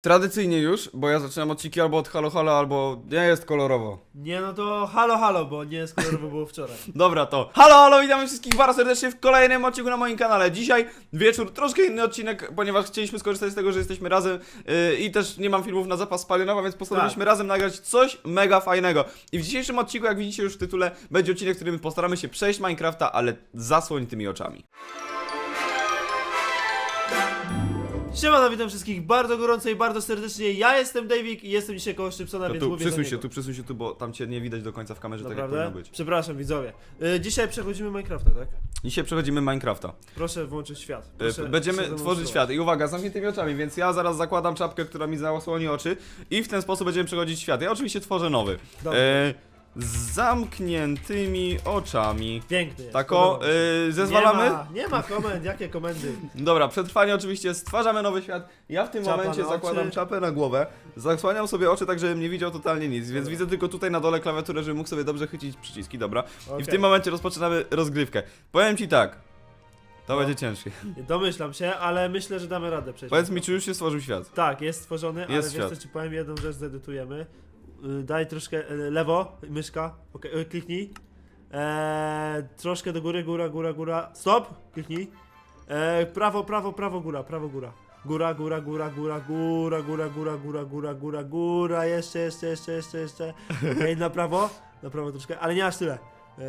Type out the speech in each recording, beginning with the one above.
Tradycyjnie już, bo ja zaczynam odcinki albo od halo halo, albo nie jest kolorowo. Nie no to halo halo, bo nie jest kolorowo było wczoraj. Dobra to. Halo halo, witamy wszystkich bardzo serdecznie w kolejnym odcinku na moim kanale. Dzisiaj wieczór, troszkę inny odcinek, ponieważ chcieliśmy skorzystać z tego, że jesteśmy razem yy, i też nie mam filmów na zapas spalinowa, więc postanowiliśmy razem nagrać coś mega fajnego. I w dzisiejszym odcinku, jak widzicie już w tytule, będzie odcinek, w którym postaramy się przejść Minecrafta, ale zasłoń tymi oczami. Siemano, witam wszystkich bardzo gorąco i bardzo serdecznie. Ja jestem Davik i jestem dzisiaj koło Szybsona, To więc tu, mówię do się, niego. tu przesuń się tu, bo tam cię nie widać do końca w kamerze, tak jak Naprawdę? powinno być. Przepraszam widzowie. Y, dzisiaj przechodzimy Minecrafta, tak? Dzisiaj przechodzimy Minecrafta. Proszę włączyć świat. E, Proszę Będziemy tworzyć świat. I uwaga, z zamkniętymi oczami, więc ja zaraz zakładam czapkę, która mi zasłoni oczy i w ten sposób będziemy przechodzić świat. Ja oczywiście tworzę nowy. E, z zamkniętymi oczami. Piękny jest. Tak o, podoba mi się. e, zezwalamy? Nie ma, nie ma komend, jakie komendy? Dobra, przetrwanie oczywiście, stwarzamy nowy świat. Ja w tym Czapa momencie na zakładam oczy. czapę na głowę, zasłaniam sobie oczy tak, żebym nie widział totalnie nic, więc widzę tylko tutaj na dole klawiaturę, żebym mógł sobie dobrze chycić przyciski, dobra. I w tym momencie rozpoczynamy rozgrywkę. Powiem ci tak, to No. będzie ciężkie. Domyślam się, ale myślę, że damy radę przejść. Powiedz mi, czy już się stworzył świat? Tak, jest stworzony, ale Jest wiesz świat. co ci powiem, jedną rzecz zedytujemy. Y, Daj troszkę y, lewo, myszka, y, kliknij. Eee, troszkę do góry, góra, góra, góra. Stop, kliknij. Eee, prawo, prawo, prawo, góra, prawo, góra. Góra, góra, góra, góra, góra, góra, góra, góra, góra, góra, góra, jeszcze, jeszcze, jeszcze, jeszcze, jeszcze. Okej, na prawo, na prawo troszkę, ale nie aż tyle. Eee,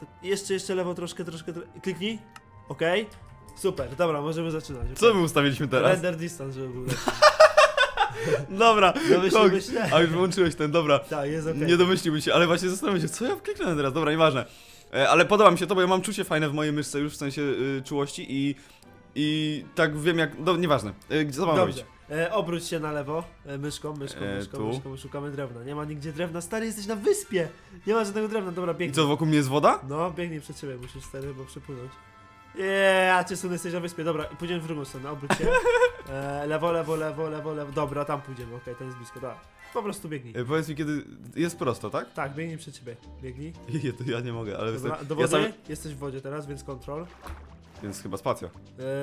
tak, jeszcze, jeszcze lewo troszkę, troszkę, tro- kliknij. Okej, super, dobra, możemy zaczynać. Co my ustawiliśmy teraz? Render distance, żeby był lepszy. Dobra, Domyśliłbyś się? A już wyłączyłeś ten, dobra. Tak, jest okej. Nie domyśliłbym się, ale właśnie zastanawiam się, co ja wkliknąłem teraz, dobra, nieważne. E, ale podoba mi się to, bo ja mam czucie fajne w mojej myszce już w sensie y, czułości i... I tak wiem jak, no nieważne. E, gdzie- co mam Dobrze. robić? E, obróć się na lewo, e, myszką, myszką, E, myszką, tu. myszką, szukamy drewna. Nie ma nigdzie drewna. Stary, jesteś na wyspie! Nie ma żadnego drewna, dobra, I biegnij. co, wokół mnie jest woda? No, biegnij przed ciebie, musisz stary, bo przepłynąć. Eee, a cię sun jesteś na wyspie, dobra, pójdziemy w drugą stronę, obróć się. E, lewo, lewo, lewo, lewo, lewo, dobra, tam pójdziemy, okej, ten jest blisko, dobra. Po prostu biegnij. E, powiedz mi kiedy... Jest prosto, tak? Tak, biegnij przed ciebie, biegnij. Je, to ja nie mogę, ale... Dobra, do ja wody, sam... jesteś w wodzie teraz, więc kontrol. Więc chyba spacja.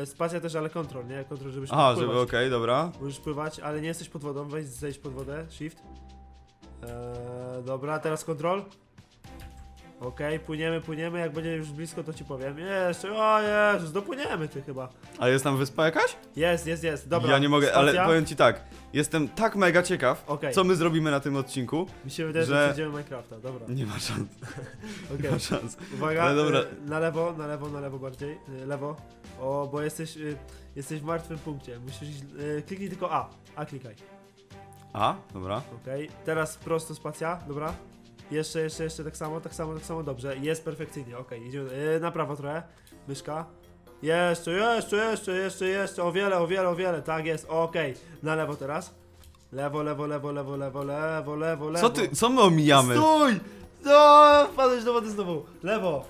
E, spacja też, ale kontrol, nie? Kontrol, żebyś Aha, mógł żeby, pływać. okej, dobra. Możesz pływać, ale nie jesteś pod wodą, weź zejdź pod wodę, shift. Eee, dobra, teraz kontrol. Okej, płyniemy, płyniemy, jak będzie już blisko to ci powiem. Jeszcze, o Jezus, dopłyniemy ty chyba. A jest tam wyspa jakaś? Jest, jest, jest, dobra. ja nie mogę, ale powiem ci tak. Jestem tak mega ciekaw, Okej. co my zrobimy na tym odcinku. Mi się wydaje, że, że- przejdziemy Minecrafta, dobra. Nie ma szans, Okej, nie ma szans. uwaga, Ale dobra. e, na lewo, na lewo, na lewo bardziej, e, lewo. O, bo jesteś, e, jesteś w martwym punkcie, musisz, iść, kliknij tylko A, A klikaj. A, dobra. Okej, teraz prosto spacja, dobra. Jeszcze, jeszcze, jeszcze tak samo, tak samo, tak samo, dobrze. Jest perfekcyjnie, okej, idziemy yy, na prawo trochę. Myszka. Jeszcze, jeszcze, jeszcze, jeszcze, jeszcze, o wiele, o wiele, o wiele, tak jest, okej. Na lewo teraz. Lewo, lewo, lewo, lewo, lewo, lewo, lewo, lewo. Co ty, co my omijamy? Stój! No, wpadłeś do wody znowu. Lewo.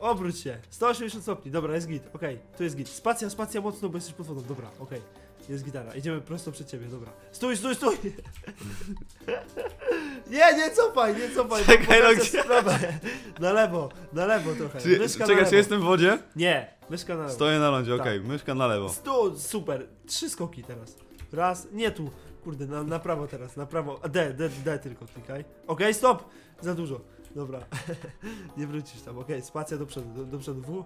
Obróć się. 180 stopni. Dobra, jest git. Okej, tu jest git. Spacja, spacja mocno, bo jesteś pod wodą. Dobra, okej. Jest gitara. Idziemy prosto przed ciebie, dobra. Stój, stój, stój! nie, nie cofaj, nie cofaj. bo Czekaj, no pokażę gdzie- sprawę. Na lewo, na lewo trochę. Czy, myszka na czekaj, lewo. czy jestem w wodzie? Nie, myszka na lewo. Stoję na lądzie, Tak. okej, myszka na lewo. Stu, super. Trzy skoki teraz. Raz, nie tu. Kurde, na, na prawo teraz, na prawo. A, D, D, D tylko klikaj. Okej, stop! Za dużo. Dobra. nie wrócisz tam. Okej, spacja do przodu, do, do przodu.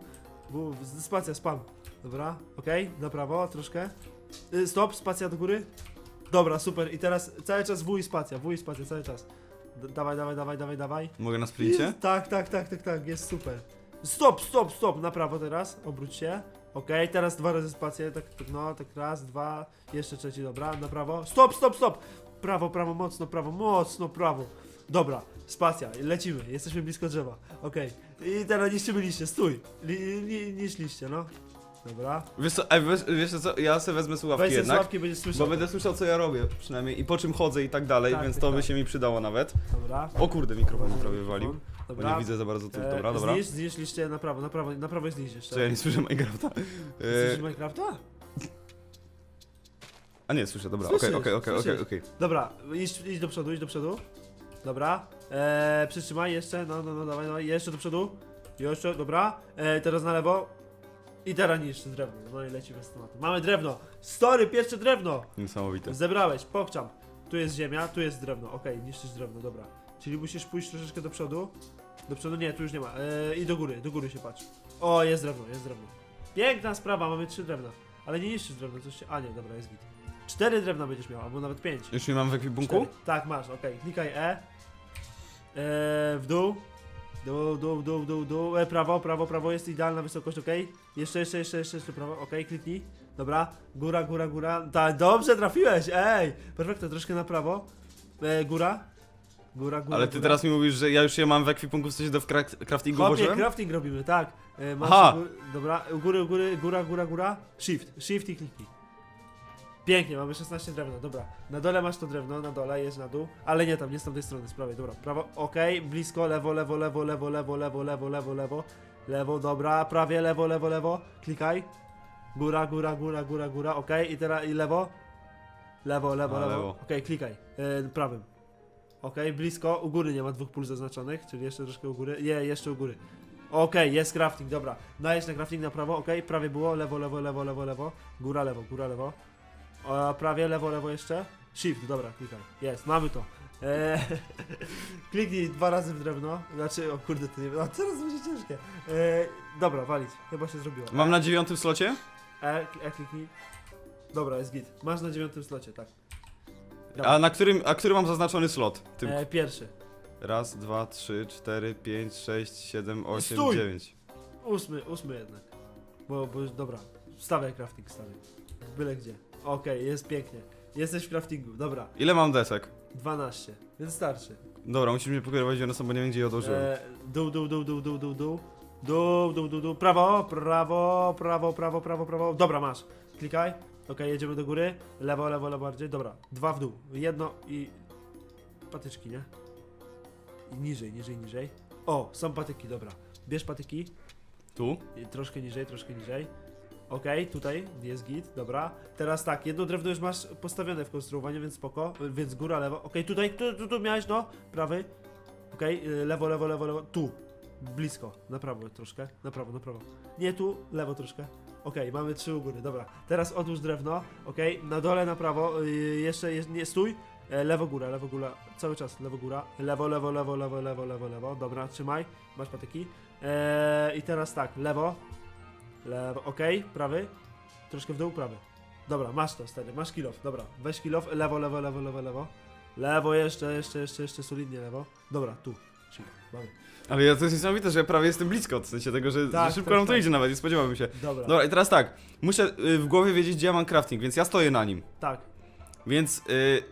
W, w, spacja, spam. Dobra, okej, na prawo troszkę. Y, stop, spacja do góry. Dobra, super. I teraz cały czas W i spacja, W i spacja, cały czas. D dawaj, dawaj, dawaj, dawaj, dawaj. Mogę na sprincie? Jest, tak, tak, tak, tak, tak, jest super. Stop, stop, stop, na prawo teraz, obróć się. Okej, teraz dwa razy spację, tak, tak, no, tak raz, dwa, jeszcze trzeci, dobra, na prawo. Stop, stop, stop! Prawo, prawo, mocno, prawo, mocno, prawo. Dobra, spacja, lecimy, jesteśmy blisko drzewa. Okej, i teraz niszczymy liście, stój. Li, li, niszcz liście, no. Dobra. Wiesz co, ej, wiesz, wiesz co, ja sobie wezmę słuchawki Weź te jednak, sławki, będziesz słyszał. bo będę słyszał co ja robię przynajmniej i po czym chodzę i tak dalej, Tak, więc tak, to by tak. się mi przydało nawet. Dobra. O kurde, mikrofon mi prawie walił, bo nie widzę za bardzo co, E, dobra, dobra. Zniszcz, zniszcz liście na prawo, na prawo, na prawo zniszcz jeszcze. Co, ja nie słyszę Minecrafta? Słyszysz E, Minecrafta? a nie, słyszę, dobra, okej, Słyszysz, okej, okej, okej, słyszysz. okej. Dobra, idź, idź do przodu, idź do przodu. Dobra. Eee, przytrzymaj jeszcze, no, no, no, dawaj, dawaj, jeszcze do przodu. Jeszcze, dobra. Eee, teraz na lewo. I teraz niszczy drewno. No i lecimy z tematu. Mamy drewno. Story, pierwsze drewno. Niesamowite. Zebrałeś, pokczam. Tu jest ziemia, tu jest drewno. Okej, niszczysz drewno, dobra. Czyli musisz pójść troszeczkę do przodu. Do przodu nie, tu już nie ma. Eee, I do góry, do góry się patrz. O, jest drewno, jest drewno. Piękna sprawa, mamy trzy drewna. Ale nie niszczysz drewna, coś się... A nie, dobra, jest git. Cztery drewna będziesz miał, albo nawet pięć. Już nie mam w ekwipunku? Cztery. Tak, masz, okej. Klikaj E. E, w dół. Dół, dół, dół, dół, dół. E, prawo, prawo, prawo. Jest idealna wysokość, okej. Jeszcze, jeszcze, jeszcze, jeszcze, jeszcze prawo. Okej, kliknij. Dobra. Góra, góra, góra. Tak, dobrze trafiłeś, ej. Perfekto, troszkę na prawo. E, góra. Góra, góra, Ale ty góra. teraz mi mówisz, że ja już je mam w ekwipunku, w sensie do kra- craftingu włożyłem? crafting robimy, tak. E, masz Aha. Gór, dobra, u góry, u góry, góra, góra, góra. Shift, shift i kliknij. Pięknie, mamy 16 drewna, dobra. Na dole masz to drewno, na dole, jest na dół. Ale nie tam, nie z tamtej strony, z prawej, dobra. Prawo, okej, blisko, lewo, lewo, lewo, lewo, lewo, lewo, lewo, lewo, lewo. Lewo, dobra, prawie, lewo, lewo, lewo. Klikaj. Góra, góra, góra, góra, góra, okej. I teraz i lewo. Lewo, lewo, A, lewo. lewo. Okej, klikaj. E, prawym. Okej, blisko. U góry nie ma dwóch pól zaznaczonych, czyli jeszcze troszkę u góry. Je, jeszcze u góry. Okej, jest crafting, dobra. Dajesz na crafting na prawo, okej, prawie było, lewo, lewo, lewo, lewo, lewo. Góra, lewo, góra, lewo. O, prawie, lewo, lewo jeszcze. Shift, dobra, klikaj. Jest, mamy to. Eee, kliknij dwa razy w drewno. Znaczy, o kurde, to nie wiem. No, teraz będzie ciężkie. Eee, dobra, walić. Chyba się zrobiło. Mam na dziewiątym slocie? E, e, kliknij. Dobra, jest git. Masz na dziewiątym slocie, tak. A na którym, a który mam zaznaczony slot? Tym E, pierwszy. raz, dwa, trzy, cztery, pięć, sześć, siedem, osiem, Stój! dziewięć. Ósmy, ósmy jednak. Bo, bo dobra. Stawiaj crafting, stawiaj. Byle gdzie. Okej, jest pięknie. Jesteś w craftingu, dobra. Ile mam desek? 12, więc starczy. Dobra, musisz mnie pokierować, są, bo nie wiem, gdzie je odłożyłem. E, dół, dół, dół, dół, dół, dół, dół. Dół, dół, dół, dół. Prawo, prawo, prawo, prawo, prawo, prawo. Dobra, masz. Klikaj. Okej, jedziemy do góry. Lewo, lewo, lewo bardziej. Dobra, dwa w dół. Jedno i... Patyczki, nie? I niżej, niżej, niżej. O, są patyki, dobra. Bierz patyki. Tu? I troszkę niżej, troszkę niżej. Okej, tutaj jest git, dobra. Teraz tak, jedno drewno już masz postawione w konstruowaniu, więc spoko. Więc góra, lewo. Okej, tutaj, tu, tu, tu miałeś, no. Prawy. Okej, y, lewo, lewo, lewo, lewo. Tu. Blisko. Na prawo troszkę. Na prawo, na prawo. Nie tu, lewo troszkę. Okej, mamy trzy u góry, dobra. Teraz odłóż drewno. Okej, na dole, na prawo. y, jeszcze, jest, nie, stój. E, lewo, góra, lewo, góra. Cały czas, lewo, góra. Lewo, lewo, lewo, lewo, lewo, lewo, lewo. Dobra, trzymaj. Masz patyki. Eee, I teraz tak, lewo. Lewo, okej, prawy. Troszkę w dół, prawy. Dobra, masz to, stary, masz kill off. Dobra, weź kill off. Lewo, lewo, lewo, lewo, lewo. Lewo jeszcze, jeszcze, jeszcze, jeszcze solidnie lewo. Dobra, tu. Shift, mamy. Ale ja to jest niesamowite, że ja prawie jestem blisko, w sensie tego, że, Tak, że szybko tak, nam to tak. idzie nawet, nie spodziewałbym się. Dobra, Dobra, i teraz tak, muszę y, w głowie wiedzieć, gdzie ja mam crafting, więc ja stoję na nim. tak. Więc y,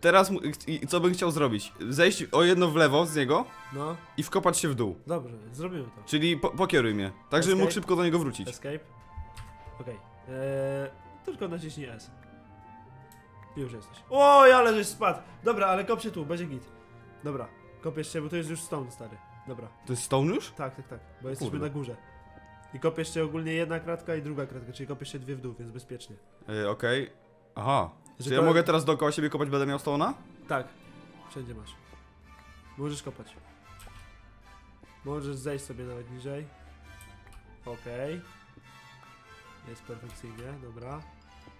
teraz mu- i- co bym chciał zrobić? Zejść o jedno w lewo z niego No, i wkopać się w dół. dobrze, zrobimy to. Czyli po, pokieruj mnie, tak żebym mógł Escape. szybko do niego wrócić. Escape. Okej. Eee, tylko naciśnij S. I już jesteś. Oj, ale żeś spadł. Dobra, ale kop się tu, będzie git. Dobra, kopiesz się, bo to jest już stone, stary. Dobra. To jest stone już? Tak, tak, tak, bo jesteśmy Kurde. na górze. I kopiesz się ogólnie jedna kratka i druga kratka, czyli kopiesz się dwie w dół, więc bezpiecznie. Y, Okej. Aha. Czy ja mogę teraz dookoła siebie kopać, będę miał stone'a? Tak, wszędzie masz. Możesz kopać. Możesz zejść sobie nawet niżej. Okej. Jest perfekcyjnie, dobra.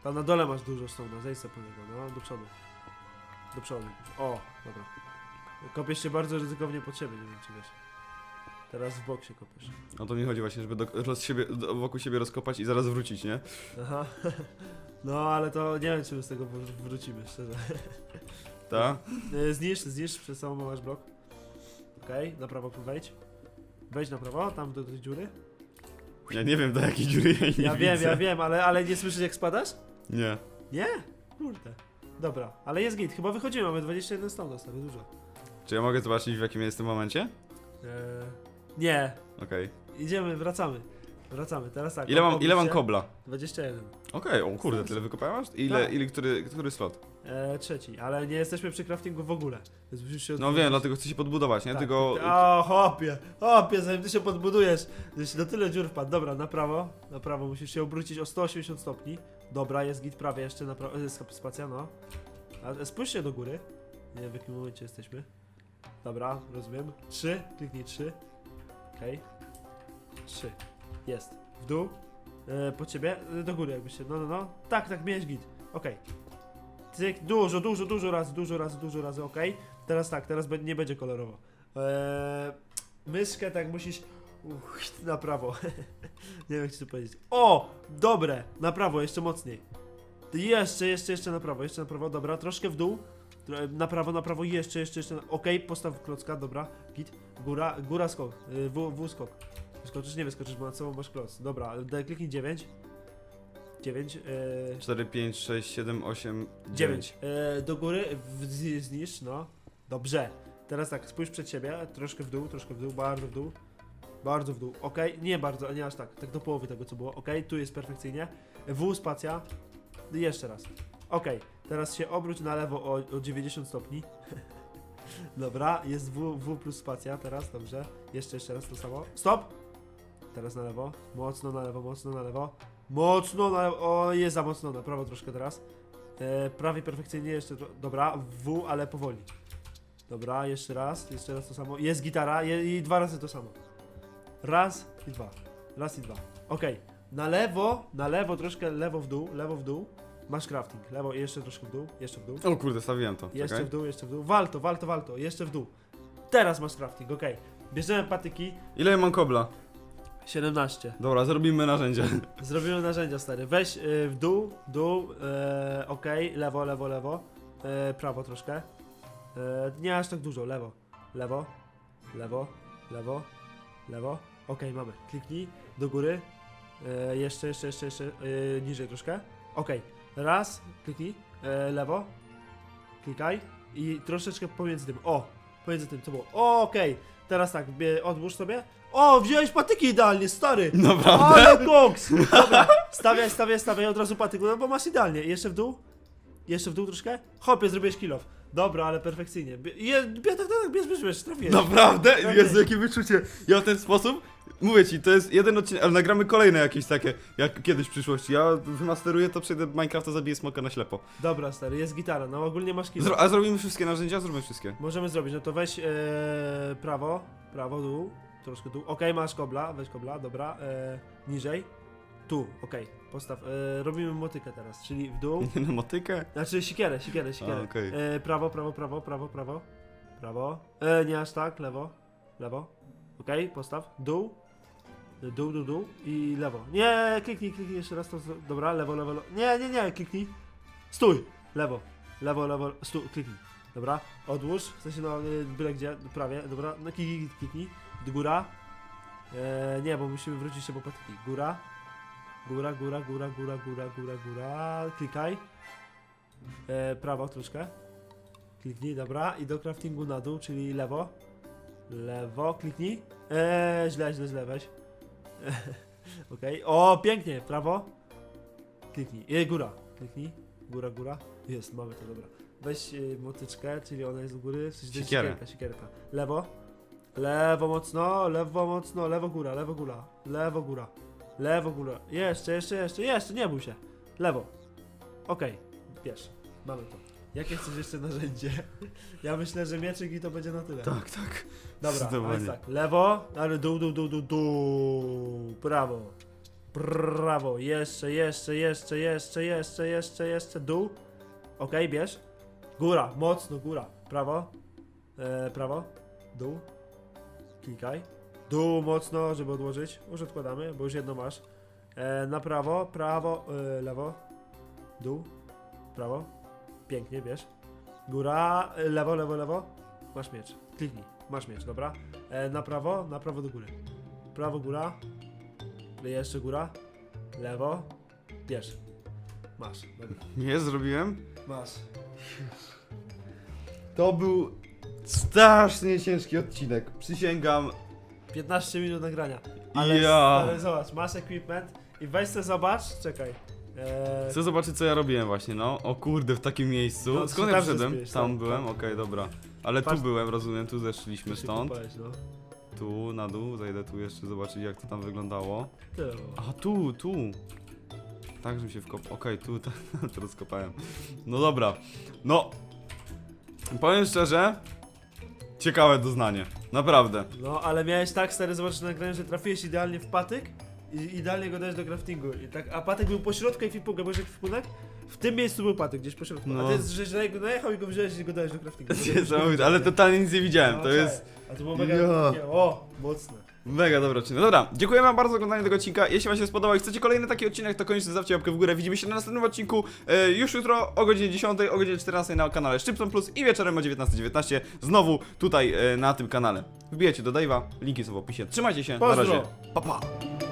Tam na dole masz dużo stona, zejdź sobie po niego, no, do przodu. Do przodu. O, dobra. Kopiesz się bardzo ryzykownie pod siebie, nie wiem czy wiesz. Teraz w bok się kopiesz. O to mi chodzi właśnie, żeby do, roz siebie, do, wokół siebie rozkopać i zaraz wrócić, nie? Aha. No, ale to nie wiem, czy my z tego wr- wrócimy, szczerze. Tak? E, Zniszcz, zniszcz, przez samą masz blok. Okej, na prawo tu wejdź. Wejdź na prawo, tam do tej dziury. Ja nie wiem do jakiej dziury ja nie Ja wiem, widzę. ja wiem, ale, ale nie słyszysz jak spadasz? Nie. Nie? Kurde. Dobra, ale jest git, chyba wychodzimy, mamy 21 stron dostawy, dużo. Czy ja mogę zobaczyć w jakim jestem momencie? Eee, nie, Okej. idziemy, wracamy. Wracamy, teraz tak. Ile mam, ile mam kobla? 21. Okej, o kurde, tyle wykopałeś? Ile, Tak. ile, który, który slot? Eee, trzeci, ale nie jesteśmy przy craftingu w ogóle. Więc musisz się No wiem, dlatego chcę się podbudować, nie? Tak, Tylko... O, hopie, hopie, zanim ty się podbudujesz, żeś do tyle dziur wpadł. Dobra, na prawo, na prawo musisz się obrócić o 180 stopni. Dobra, jest git prawie jeszcze na prawo, jest spacja, no. A spójrz się do góry. Nie wiem w jakim momencie jesteśmy. Dobra, rozumiem. 3, kliknij 3. Okej. 3. Jest. W dół. E, po ciebie, e, do góry jakby się, no, no, no. Tak, tak, miałeś git. Okej. Cyk, dużo, dużo, dużo razy, dużo razy, dużo razy, okej. Teraz tak, teraz nie będzie kolorowo. Eee, myszkę tak musisz uch, na prawo. nie wiem jak ci to powiedzieć. O! Dobre! Na prawo, jeszcze mocniej. Jeszcze, jeszcze, jeszcze na prawo, jeszcze na prawo, dobra, troszkę w dół. Na prawo, na prawo, jeszcze, jeszcze, jeszcze. Okej, postaw klocka, dobra, git. Góra, góra skok, y, w, w skok. Wyskoczysz, nie wyskoczysz, bo na sobą masz kloc. Dobra, kliknij 9. 9, yy, 4, 5, 6, 7, 8, 9. 9. E, do góry, w, zniszcz, no. Dobrze. Teraz tak, spójrz przed siebie, troszkę w dół, troszkę w dół, bardzo w dół. Bardzo w dół, ok, nie bardzo, nie aż tak, tak do połowy tego co było, ok, tu jest perfekcyjnie. W, spacja, jeszcze raz. Ok, teraz się obróć na lewo o, o 90 stopni. Dobra, jest w, w plus spacja, teraz, dobrze. Jeszcze, jeszcze raz to samo. Stop! Teraz na lewo, mocno na lewo, mocno na lewo. Mocno na lewo, o jest za mocno, na prawo troszkę teraz. E, prawie perfekcyjnie, jeszcze, dobra, W, ale powoli. Dobra, jeszcze raz, jeszcze raz to samo. Jest gitara je, i dwa razy to samo. Raz i dwa. Raz i dwa. Okej. Na lewo, na lewo, troszkę lewo w dół, lewo w dół. Masz crafting. Lewo jeszcze troszkę w dół, jeszcze w dół. O kurde, stawiłem to. Jeszcze Czekaj. w dół, jeszcze w dół. Walto, walto, walto, jeszcze w dół. Teraz masz crafting, okej. Bierzemy patyki. Ile mam kobla? 17. Dobra, zrobimy narzędzie. Zrobimy narzędzia, stary. Weź y, w dół, dół, e, ok, lewo, lewo, lewo, e, prawo troszkę. E, nie aż tak dużo, lewo, lewo, lewo, lewo, lewo. Ok, mamy. Kliknij do góry. E, jeszcze, jeszcze, jeszcze, jeszcze niżej troszkę. Ok, raz, kliknij, e, lewo, klikaj i troszeczkę pomiędzy tym. O, pomiędzy tym, co było. O, okej, teraz tak, bie, odłóż sobie. O, wziąłeś patyki idealnie, stary! Naprawdę? Ale koks! Dobra, stawiaj, stawiaj, stawiaj od razu patyku, no bo masz idealnie. Jeszcze w dół? Jeszcze w dół troszkę? Hopie, zrobiłeś kill off. Dobra, ale perfekcyjnie. Bie, je, bie, tak, tak, bierz, bierz, bierz, trafiłeś. Naprawdę? Tak Jezu, jakie wyczucie. Ja w ten sposób, mówię ci, to jest jeden odcinek, ale nagramy kolejne jakieś takie, jak kiedyś w przyszłości. Ja wymasteruję to, przejdę do Minecrafta, zabiję smoka na ślepo. Dobra, stary, jest gitara, no ogólnie masz kill Zro a zrobimy wszystkie narzędzia? Zróbmy wszystkie. Możemy zrobić, no to weź e, prawo, prawo, dół, troszkę dół. Okej, masz kobla, weź kobla, dobra. E, niżej. Tu, okej, postaw. E, robimy motykę teraz, czyli w dół. No, motykę? Znaczy sikierę, sikierę, sikierę. Okej. e, prawo, prawo, prawo, prawo, prawo. Prawo. E, nie aż tak, lewo. Lewo. Okej, postaw. Dół. Dół, dół, dół i lewo. Nie, kliknij, kliknij jeszcze raz to. Dobra, lewo, lewo, lewo. Nie, nie, nie, kliknij. Stój! Lewo. Lewo, lewo, stój, kliknij. Dobra, odłóż, w sensie no, y, byle gdzie, prawie, dobra, no kliknij, kliknij. Góra. E, nie, bo musimy wrócić się po patyki. Góra. Góra, góra, góra, góra, góra, góra, góra. Klikaj. E, prawo troszkę. Kliknij, dobra. I do craftingu na dół, czyli lewo. Lewo, kliknij. Eee, źle, źle, źle, weź. Okej. O, pięknie, prawo. Kliknij. E, góra. Kliknij. Góra, góra. Jest, mamy to, dobra. Weź y, motyczkę, czyli ona jest u góry. W sensie Siekierę. Sikierka, sikierka. Lewo. Lewo mocno, lewo mocno, lewo góra, lewo góra, lewo góra, lewo góra. Jeszcze, jeszcze, jeszcze, jeszcze, nie bój się. Lewo. Okej, wiesz, mamy to. Jakie chcesz jeszcze narzędzie? Ja myślę, że mieczyk i to będzie na tyle. Tak, tak. Dobra, a zdecydowanie. więc tak. Lewo, ale dół, dół, dół, dół, dół. Prawo. Prawo. Jeszcze, jeszcze, jeszcze, jeszcze, jeszcze, jeszcze, jeszcze. Dół. Okej, bierz. Góra, mocno góra. Prawo. E, prawo. Dół. Klikaj. Dół mocno, żeby odłożyć. Już odkładamy, bo już jedno masz. E, na prawo, prawo, e, lewo. Dół. Prawo. Pięknie, bierz. Góra, e, lewo, lewo, lewo. Masz miecz. Kliknij. Masz miecz, dobra. E, na prawo, na prawo do góry. Prawo, góra. Jeszcze góra. Lewo. Bierz. Masz, dobra. Nie zrobiłem? Masz. To był strasznie ciężki odcinek. Przysięgam. 15 minut nagrania. Ale, Ja. ale zobacz, masz equipment i weź se zobacz, czekaj. E, Chcę zobaczyć, co ja robiłem właśnie, no. O kurde, w takim miejscu. No, Skąd tam ja przyszedłem? zespiesz, Tam tam, byłem, tam. okej, dobra. Ale Patrz- tu byłem, rozumiem, tu zeszliśmy się stąd. no. Tu, na dół, zajdę tu jeszcze zobaczyć, jak to tam wyglądało. Tyle. A tu, tu. Tak, żebym się wkopał. Okej, tu, ta, teraz kopałem. No dobra. No. Powiem szczerze. Ciekawe doznanie. Naprawdę. No, ale miałeś tak stary, zobacz na że trafiłeś idealnie w patyk i idealnie go dać do craftingu. I tak, a patek był po środku ekwipunku, bo ekwipunek? W tym miejscu był patek, gdzieś po środku. No. A ty jest, że, go najechał i go wziąłeś i go dałeś do craftingu. Niesamowite, ale totalnie nic nie widziałem, No, to czekaj. jest A to było mega, takie, o, mocne. mega dobry odcinek. Dobra, dziękuję wam bardzo za oglądanie tego odcinka, jeśli wam się spodobał i chcecie kolejny taki odcinek, to koniecznie zostawcie łapkę w górę, widzimy się na następnym odcinku e, już jutro o godzinie 10, o godzinie 14 na kanale Szczypson Plus i wieczorem o 19.19 znowu tutaj e, na tym kanale. Wbijajcie do Dave'a, linki są w opisie, trzymajcie się, Pozdro. na razie, pa pa!